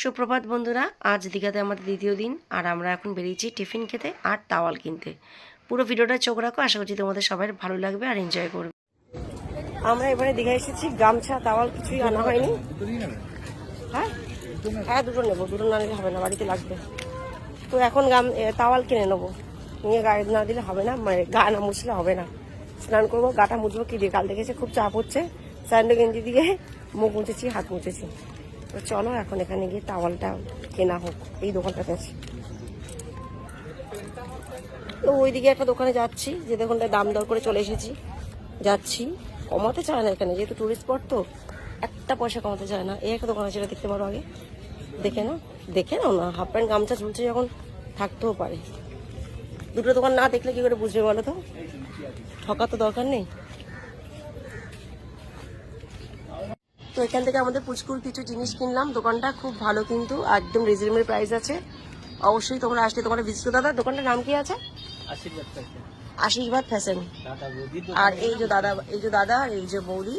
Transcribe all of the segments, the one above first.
সুপ্রভাত বন্ধুরা, আজ দীঘাতে আমাদের দ্বিতীয় দিন, আর আমরা এখন বেরিয়েছি টিফিন খেতে আর তাওয়াল কিনতে। পুরো ভিডিওটা চোখ রাখো, আশা করছি তোমাদের সবার ভালো লাগবে আর এনজয় করবে। আমরা এবারে দীঘা এসেছি, গামছা, তাওয়াল কিছুই আনা হয়নি। হ্যাঁ? হ্যাঁ দুটো নেব, দুটো না নিলে হবে না, বাড়িতে লাগবে। তো এখন গাম তাওয়াল কিনে নেব। নিয়ে গায়ে না দিলে হবে না মানে গা না মুছলে হবে না। স্নান করব, গাটা মুছবো, কি দিয়ে? কাল দেখেছে খুব চাপ হচ্ছে। স্যান্ডো গেঞ্জি দিয়ে মুখ মুছেছি, হাত মুছেছি। তো চলো এখন এখানে গিয়ে টাওয়ালটা কেনা হোক, এই দোকানটাতে আছে। তো ওইদিকে একটা দোকানে যাচ্ছি, যে দোকানটায় দাম দর করে চলে এসেছি। যাচ্ছি, কমাতে চায় না এখানে, যেহেতু টুরিস্ট স্পট তো, একটা পয়সা কমাতে চায় না। এই একটা দোকান আছে দেখতে পারো আগে। দেখে না দেখে নাও না, হাফ প্যান্ট গামছা ঝুলছে যখন, থাকতেও পারে। দুটো দোকান না দেখলে কি করে বুঝবে বলো তো? ঠকার তো দরকার নেই। তো এখান থেকে আমাদের পুচকুর কিছু জিনিস কিনলাম। দোকানটা খুব ভালো কিন্তু একদম রিজনেবল প্রাইস আছে। অবশ্যই তোমরা আসলে তোমার ভিজিট দাদা দোকানটার নাম কি আছে? আশীর্বাদ আশীর্বাদ ফ্যাশন। দাদা আর এই যে দাদা এই যে দাদা এই যে বৌদি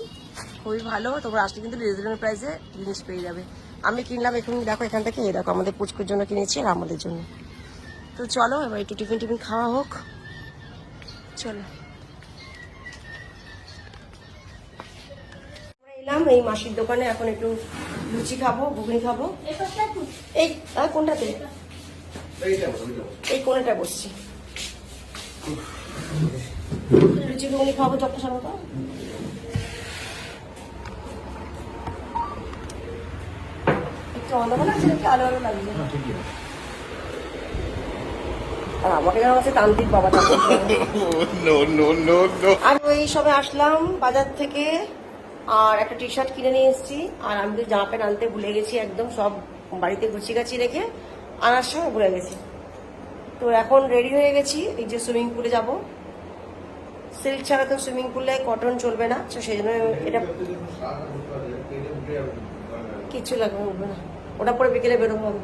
খুবই ভালো। তোমরা আসলে কিন্তু রিজনেবল প্রাইসে জিনিস পেয়ে যাবে। আমি কিনলাম এখন দেখো এখান থেকে এই দেখো আমাদের পুচকুর জন্য কিনেছি আর আমাদের জন্য। তো চলো এবার একটু টিফিন টিফিন খাওয়া হোক। চলো। এলাম এই মাসির দোকানে এখন একটু লুচি খাব ঘুগনি খাব। এই কোনটাতে? এই কোনটা বসছি। লুচি ঘুগনি খাব চপটা সামনে পাও একটু অন্ধকার লাগছে নাকি? আলো আলো লাগছে। আর আমাকে তান্ত্রিক বাবা. আমি ওই সবে আসলাম বাজার থেকে। আর একটা টি শার্ট কিনে নিয়ে এসেছি। আর আমি তো জামা প্যান্ট আনতে ভুলে গেছি একদম সব বাড়িতে গুছি গাছি রেখে আনার সময় ভুলে গেছি। তো এখন রেডি হয়ে গেছি এই যে সুইমিং পুলে যাব। সিল্ক ছাড়া তো সুইমিং পুলে কটন চলবে না তো সেই জন্য এটা কিচ্ছু লাগবে না। ওটা পরে বিকেলে বেরোবো আমি।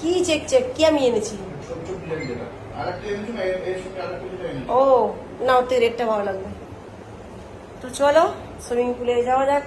কি চেক চেক কি আমি এনেছি? ও না ওতে রেটটা ভালো লাগবে। তো চলো সুইমিং পুলে যাওয়া যাক।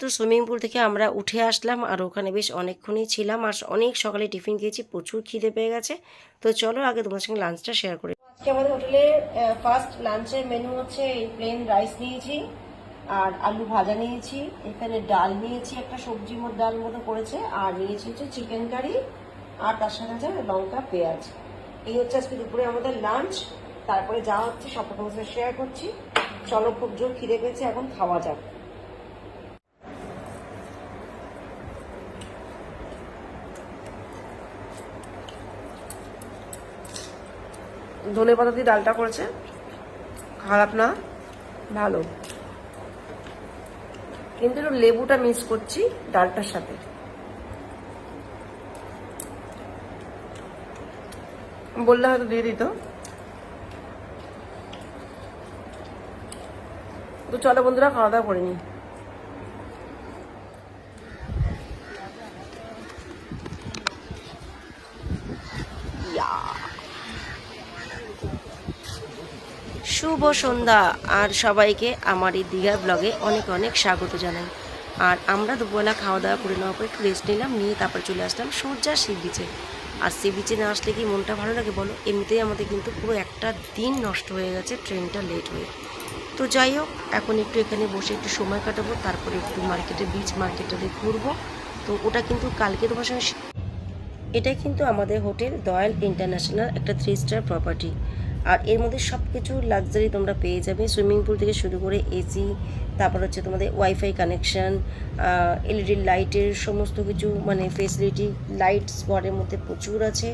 তো সুইমিং পুল থেকে আমরা উঠে আসলাম আর ওখানে বেশ অনেকক্ষণই ছিলাম আর অনেক সকালে টিফিন খেয়েছি, প্রচুর খিদে পেয়ে গেছে। তো চলো আগে তোমার সঙ্গে লাঞ্চটা শেয়ার করি। আজকে আমাদের হোটেলে ফার্স্ট লাঞ্চের মেনু হচ্ছে এই প্লেন রাইস নিয়েছি আর আলু ভাজা নিয়েছি, এখানে ডাল নিয়েছি, একটা সবজি মতো ডাল মতো করেছে, আর নিয়েছি হচ্ছে চিকেন কারি আর তার সাথে আছে লঙ্কা, পেঁয়াজ। এই হচ্ছে আজকে দুপুরে আমাদের লাঞ্চ তারপরে যা হচ্ছে সব তোমার শেয়ার করছি। চলো খুব জোর খিদে পেয়েছে, এখন খাওয়া যাক। ধনে পাতা দিয়ে ডালটা করেছে। খারাপ না, ভালো। কিন্তু একটু লেবুটা মিস করছি ডালটার সাথে। বললে হয়তো দিয়ে দিত। তো চলো বন্ধুরা, খাওয়া দাওয়া করে নিই। শুভ সন্ধ্যা, আর সবাইকে আমার এই দীঘার ব্লগে অনেক অনেক স্বাগত জানাই। আর আমরা দুপুরবেলা খাওয়া দাওয়া করে নেওয়ার পর একটু রেস্ট নিলাম, নিয়ে তারপরে চলে আসলাম সূর্যা সি বিচে আর সি বিচে না আসলে কি মনটা ভালো লাগে বলো? এমনিতেই আমাদের কিন্তু পুরো একটা দিন নষ্ট হয়ে গেছে ট্রেনটা লেট হয়ে। তো যাই হোক, এখন একটু এখানে বসে একটু সময় কাটাবো, তারপরে একটু মার্কেটে বিচ মার্কেটে ঘুরবো। তো ওটা কিন্তু কালকে তোমার সঙ্গে এটা কিন্তু আমাদের হোটেল দয়াল ইন্টারন্যাশনাল একটা থ্রি স্টার প্রপার্টি আর এর মধ্যে সব কিছু লাক্সারি তোমরা পেয়ে যাবে। সুইমিং পুল থেকে শুরু করে এসি তারপর হচ্ছে তোমাদের ওয়াইফাই কানেকশন এলইডি লাইটের সমস্ত কিছু মানে ফেসিলিটি লাইট স্পটের মধ্যে প্রচুর আছে।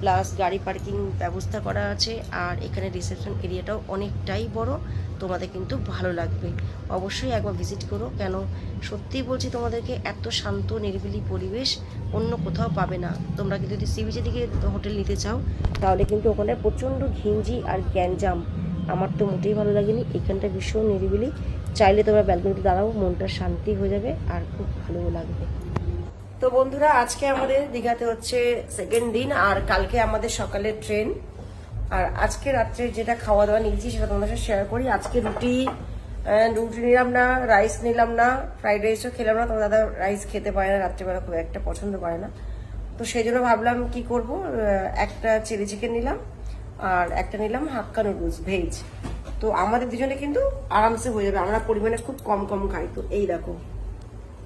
প্লাস গাড়ি পার্কিং ব্যবস্থা করা আছে। আর এখানে রিসেপশন এরিয়াটাও অনেকটাই বড়। তোমাদের কিন্তু ভালো লাগবে। অবশ্যই একবার ভিজিট করো। কেন? সত্যিই বলছি তোমাদেরকে, এত শান্ত, নিরিবিলি পরিবেশ। কোথাও পাবে না। তোমরা কিন্তু যদি সি বিচের দিকে হোটেল নিতে চাও, তাহলে কিন্তু ওখানে প্রচণ্ড ঘিঞ্জি আর গ্যাঞ্জাম। আমার তো মোটেই ভালো লাগেনি। এখানটা ভীষণ নিরিবিলি। চাইলে তোমরা ব্যালকনিতে দাঁড়াও, মনটা শান্তি হয়ে যাবে আর খুব ভালোও লাগবে। তো বন্ধুরা, আজকে আমাদের দীঘাতে হচ্ছে সেকেন্ড দিন আর কালকে আমাদের সকালের ট্রেন আর আজকে রাত্রে যেটা খাওয়া দাওয়া নিয়েছি সেটা তোমাদের সাথে শেয়ার করি। আজকে রুটি রুটি নিলাম না রাইস নিলাম না ফ্রাইড রাইসও খেলাম না। তোমার দাদা রাইস খেতে পারে না, রাত্রেবেলা খুব একটা পছন্দ করে না। তো সেই জন্য ভাবলাম কি করব? একটা চিলি চিকেন নিলাম, আর একটা নিলাম হাক্কা নুডলস ভেজ তো আমাদের দুজনে কিন্তু আরামসে হয়ে যাবে। আমরা পরিমাণে খুব কম কম খাই। তো এই দেখো,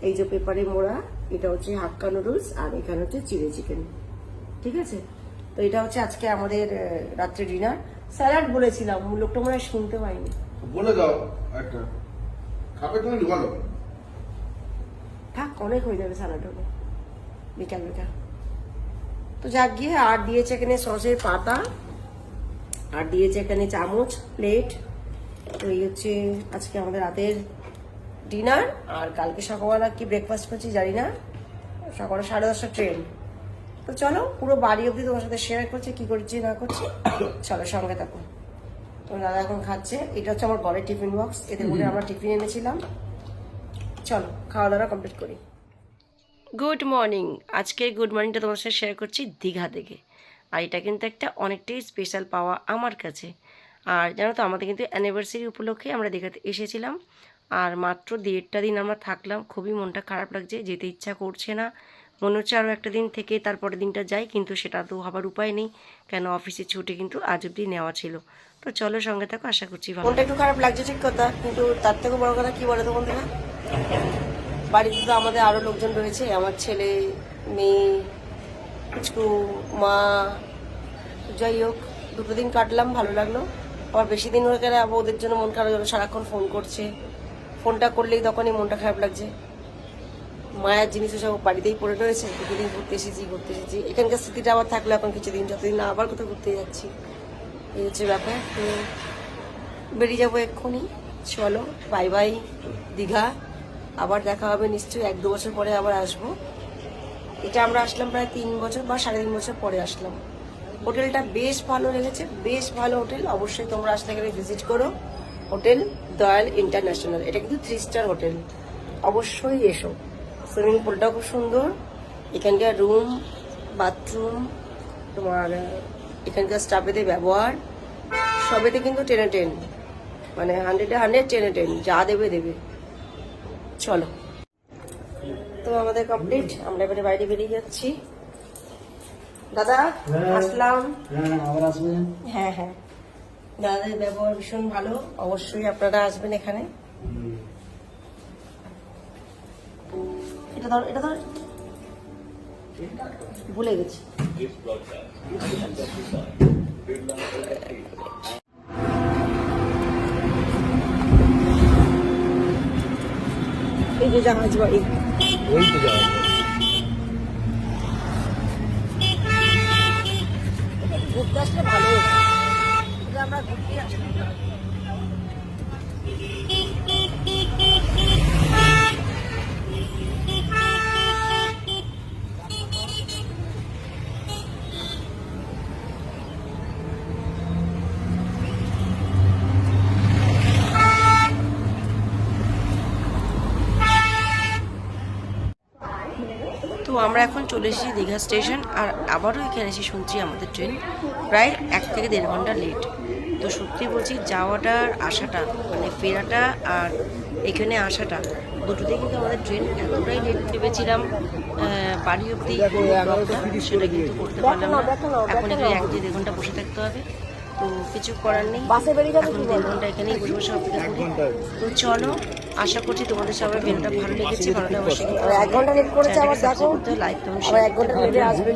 এই যে পেপারে মোড়া, এটা হচ্ছে হাক্কা নুডলস আর এখানে হচ্ছে চিলি চিকেন ঠিক আছে? তো এটা হচ্ছে আজকে আমাদের রাত্রে ডিনার স্যালাড বলেছিলাম, লোকটা মনে হয় শুনতে পাইনি বলে দাও একটা। খাবে তুমি ঢুকালো থাক অনেক হয়ে যাবে স্যালাড হলে। বিকাল বিকাল। তো যাক গিয়ে আর দিয়েছে এখানে সসের পাতা আর দিয়েছে এখানে চামচ প্লেট তো এই হচ্ছে আজকে আমাদের রাতের ডিনার আর কালকে সকালবেলা কি ব্রেকফাস্ট করছি জানি না। সকালে সাড়ে দশটা ট্রেন তো চলো পুরো বাড়ি অবধি তোমার সাথে শেয়ার করছে কি করছি না করছি। চলো সঙ্গে থাকো। তো দাদা এখন খাচ্ছে। এটা হচ্ছে আমার ঘরের টিফিন বক্স। এতে করে আমরা টিফিন এনেছিলাম। চলো খাওয়া দাওয়া কমপ্লিট করি। গুড মর্নিং আজকের গুড মর্নিংটা তোমার সাথে শেয়ার করছি দীঘা থেকে। আর এটা কিন্তু একটা অনেকটাই স্পেশাল পাওয়া আমার কাছে। আর জানো তো আমাদের কিন্তু অ্যানিভার্সারি উপলক্ষে আমরা দীঘাতে এসেছিলাম। আর মাত্র দেড়টা দিন আমরা থাকলাম। খুবই মনটা খারাপ লাগছে যেতে ইচ্ছা করছে না। মনে হচ্ছে আরও একটা দিন থেকে তারপরের দিনটা যাই, কিন্তু সেটা তো হবার উপায় নেই। কেন অফিসে ছুটি কিন্তু আজ অব্দি নেওয়া ছিল। তো চলো সঙ্গে থাকো, আশা করছি মনটা একটু খারাপ লাগছে ঠিক কথা, কিন্তু তার থেকে বড় কথা কি বলে তো বন্ধুরা? বাড়িতে তো আমাদের আরও লোকজন রয়েছে, আমার ছেলে, মেয়ে কিছু মা, যাই হোক, দুটো দিন কাটলাম, ভালো লাগল। আবার বেশি দিন হয়ে গেলে ওদের জন্য মন খারাপ সারাক্ষণ ফোন করছে। ফোনটা করলেই তখনই মনটা খারাপ লাগছে। মায়ের জিনিস সব বাড়িতেই পড়ে রয়েছে দুদিন ঘুরতে এসেছি ঘুরতে এসেছি। এখানকার স্মৃতিটা আবার থাকল এখন কিছুদিন, যতদিন না আবার কোথাও ঘুরতে যাচ্ছি। এই হচ্ছে ব্যাপার। তো বেরিয়ে যাব এক্ষুনি। চলো বাই বাই দীঘা। আবার দেখা হবে নিশ্চয়ই এক দু বছর পরে আবার আসব। এটা আমরা আসলাম প্রায় তিন বছর বা সাড়ে তিন বছর পরে আসলাম। হোটেলটা বেশ ভালো লেগেছে, বেশ ভালো হোটেল। অবশ্যই তোমরা আসলে গেলে ভিজিট করো। Hotel Dayal international. এটা কিন্তু থ্রি স্টার হোটেল। অবশ্যই এসো। সুইমিং পুলটাও খুব সুন্দর। এখানকার রুম বাথরুম তোমার এখানকার স্টাফেদের ব্যবহার সবেতে কিন্তু টেনে টেন মানে হান্ড্রেডে হান্ড্রেড টেনে টেন যা দেবে দেবে। চলো। তো আমাদের কমপ্লিট আমরা এবারে বাইরে বেরিয়ে যাচ্ছি। দাদা আসলাম। হ্যাঁ আবার আসবেন? হ্যাঁ হ্যাঁ। দাদাদের ব্যবহার ভীষণ ভালো। অবশ্যই আপনারা আসবেন এখানে। এটা ধর এটা ধর। ভুলে গেছি। এই যে জাহাজ বাড়ি। ঘুরতে আসলে ভালো। আমরা ঘুরতে আসলাম। তো আমরা এখন চলে এসেছি দীঘা স্টেশন আর আবারও এখানে এসে শুনছি আমাদের ট্রেন প্রায় এক থেকে দেড় ঘণ্টা লেট তো সত্যি বলছি যাওয়াটা আর আসাটা মানে ফেরাটা আর এখানে আসাটা দুটোতেই কিন্তু আমাদের ট্রেন এতটাই লেট ভেবেছিলাম বাড়ি অব্দি সেটা কিন্তু করতে পারলাম না। এখন এখানে এক থেকে দেড় ঘণ্টা বসে থাকতে হবে। তো কিছু করার নেই। বাসে বেরিয়ে যাবে কি ঘণ্টা এখানেই বসবো সব তো চলো আশা করছি তোমাদের সবাই ভিডিওটা ভালো লেগেছে ভালো অবশ্যই এক ঘণ্টা লেট করেছে আবার দেখো। লাইক এক ঘণ্টা লেটে আসবে?